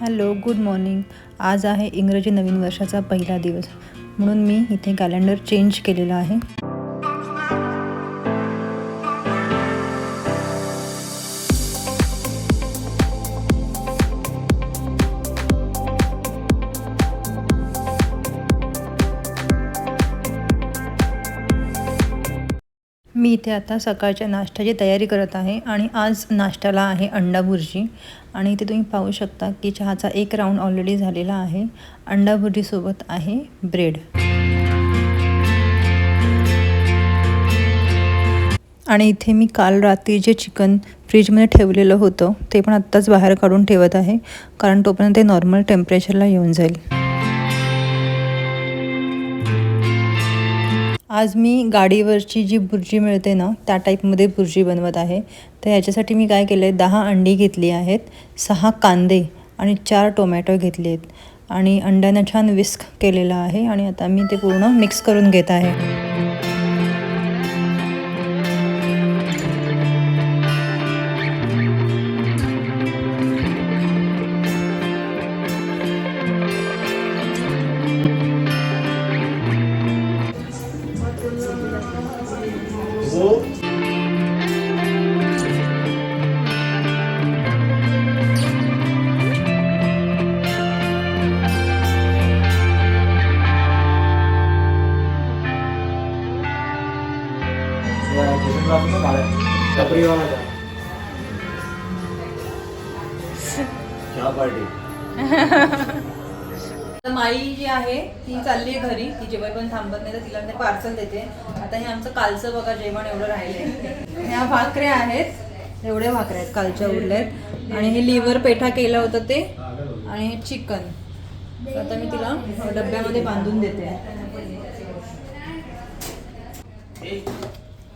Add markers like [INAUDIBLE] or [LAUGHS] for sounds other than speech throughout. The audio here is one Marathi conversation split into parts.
Hello good morning. आज आहे इंग्रजी नवीन वर्षाचा पहिला दिवस. म्हणून मी इथे कॅलेंडर चेंज केलेला आहे. मी इथे आता सकाळच्या नाश्त्याची तयारी करत आहे आणि आज नाश्त्याला आहे अंडा भुर्जी आणि इथे तुम्ही पाहू शकता की चहाचा एक राऊंड ऑलरेडी झालेला आहे. अंडा भुर्जीसोबत आहे ब्रेड आणि इथे मी काल रात्री जे चिकन फ्रीजमध्ये ठेवलेलं होतं ते पण आत्ताच बाहेर काढून ठेवत आहे कारण तोपर्यंत ते नॉर्मल टेम्परेचरला येऊन जाईल. आज मी गाडीवरची जी बुर्जी मिळते ना त्या टाईपमध्ये बुर्जी बनवत आहे. तर ह्याच्यासाठी मी काय केलं आहे दहा अंडी घेतली आहेत सहा कांदे आणि चार टोमॅटो घेतले आहेत आणि अंड्यानं छान विस्क केलेलं आहे आणि आता मी ते पूर्ण मिक्स करून घेत आहे. चहा पार्टी तर माई जी आहे ती चालली आहे घरी. ती जेव्हा पण थांबत नाही तर तिला ते पार्सल देते. आता हे आमचं कालचं बघा जेवण एवढं राहिलंय. ह्या भाकऱ्या आहेत. एवढ्या भाकऱ्या आहेत कालच्या उरल्या आहेत आणि हे लिव्हर पेठा केलं होतं ते आणि हे चिकन आता मी तिला डब्यामध्ये बांधून देते.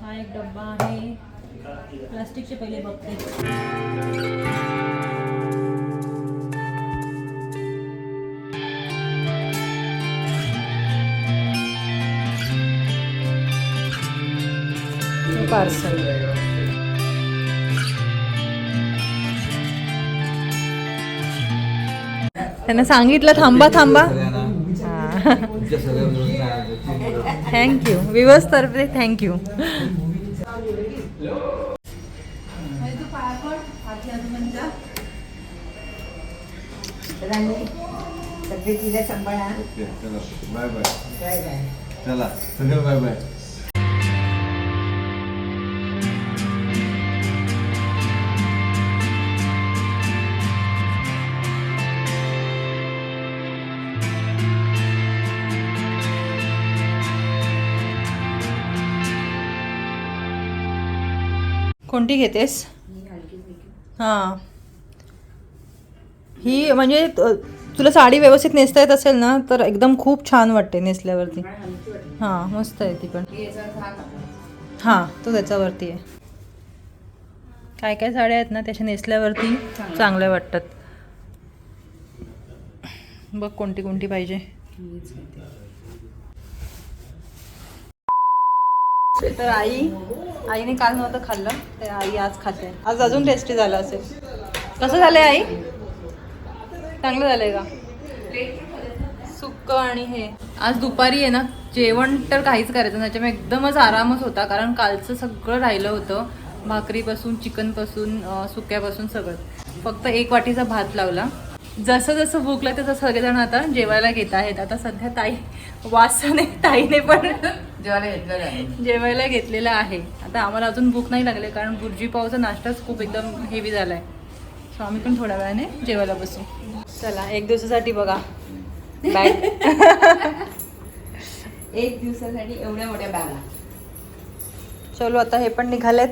हा एक डब्बा आहे. प्लास्टिकचे पहिले बघते. पार्सल. त्यांना सांगितलं थांबा थांबा. थँक्यू विवस तर्फे थँक्यू तब्येतीला सांभाळा. बाय बाय बाय बाय चला. सगळं बाय बाय कोणती घेतेस? हां. ही म्हणजे तुला साडी व्यवस्थित नेसता येत असेल ना तर एकदम खूप छान वाटते नेसल्यावरती. हां मस्त आहे ती पण. हां तो त्याच्यावरती आहे. काय काय साड्या आहेत ना त्याच्या नेसल्यावरती चांगल्या वाटतात. बघ कोणती कोणती पाहिजे. तर आई आईने काल नव्हतं खाल्लं तर आई आज खाते. आज अजून टेस्टी झालं असेल. कसं झालंय आई? चांगलं झालंय का? सुक्क आणि हे. आज दुपारी आहे ना जेवण तर काहीच करायचं नाही. त्याच्यामुळे एकदमच आरामच होता कारण कालचं सगळं राहिलं होतं. भाकरीपासून चिकनपासून सुक्यापासून सगळं. फक्त एक वाटीचा भात लावला. जसं जसं भूक लागते तसं सगळेजण आता जेवायला घेत आहेत. आता सध्या ताई वासाने ताईने पण जेवायला घेतलेलं आहे. आता आम्हाला अजून भूक नाही लागले कारण बुर्जी पावचा नाश्ताच खूप एकदम हेवी झाला आहे सो आम्ही पण थोड्या वेळाने जेवायला बसू. चला एक दिवसासाठी बघा. बॅग [LAUGHS] एक दिवसासाठी एवढ्या मोठ्या बॅगा चलो आता हे पण निघालेत.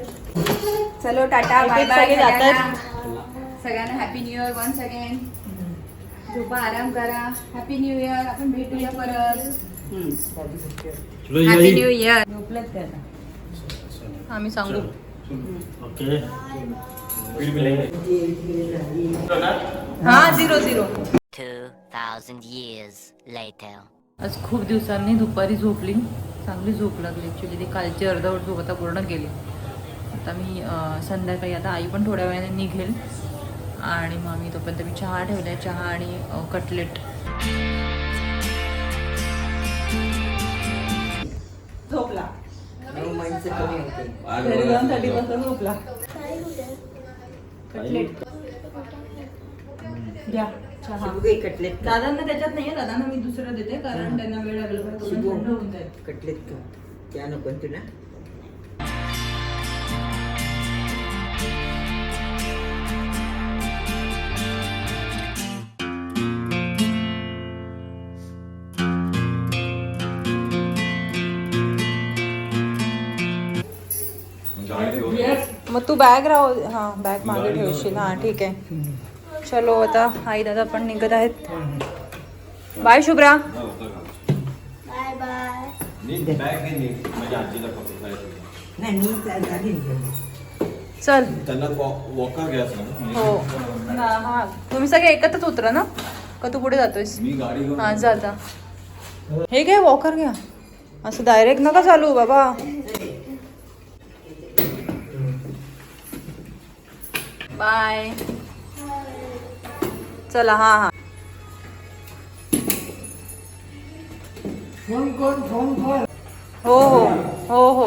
चलो टाटा बाय बाय सगळ्यांना. Happy new year once again झोपा आराम करा. हॅपी न्यू इयर आपण भेटूया परत. हॅपी न्यू इयर आम्ही सांगू. ओके. हा झिरो झिरो 2,000 years later. आज खूप दिवसांनी दुपारी झोपली. चांगली झोप लागली ॲक्च्युली ती कालची अर्धवट झोप आता पूर्ण गेली आता मी संध्याकाळी आता आई पण थोड्या वेळाने निघेल. आणि मग मी तोपर्यंत मी चहा ठेवलाय चहा आणि कटलेट. झोपला. कटलेट. घ्या चहा. कटलेट. दादांना त्याच्यात नाहीये दादांना मी दुसरं देते कारण त्यांना वेळ लागला कटलेट का त्या नको तुला मग तू बॅग राहू हां बॅग मागे ठेवशील. हां ठीक आहे. चलो आता आई दादा पण निघत आहेत. बाय शुभ्रा. नाही मी जा- झाली ना. चल. हो. हां. तुम्ही सगळे एकत्रच उतरा ना? का तू पुढे जातोयस? मी गाडी घेऊन हां जा आता हे घे वॉकर घ्या. असं डायरेक्ट नका चालू बाबा. बाय चला हां हां. हो हो. हो हो.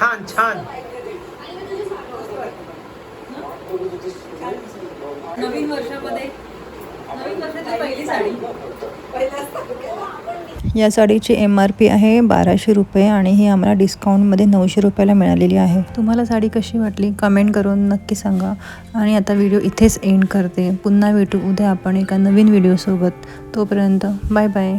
छान छान. नवीन वर्षामध्ये नवीन वर्षाची पहिली साडी. या साडीची एम आर पी आहे बाराशे रुपये आणि ही आम्हाला डिस्काउंटमध्ये नऊशे रुपयाला मिळालेली आहे. तुम्हाला साडी कशी वाटली? कमेंट करून नक्की सांगा. आणि आता व्हिडिओ इथेच एंड करते. पुन्हा भेटू उद्या आपण एका नवीन व्हिडिओसोबत. तोपर्यंत बाय बाय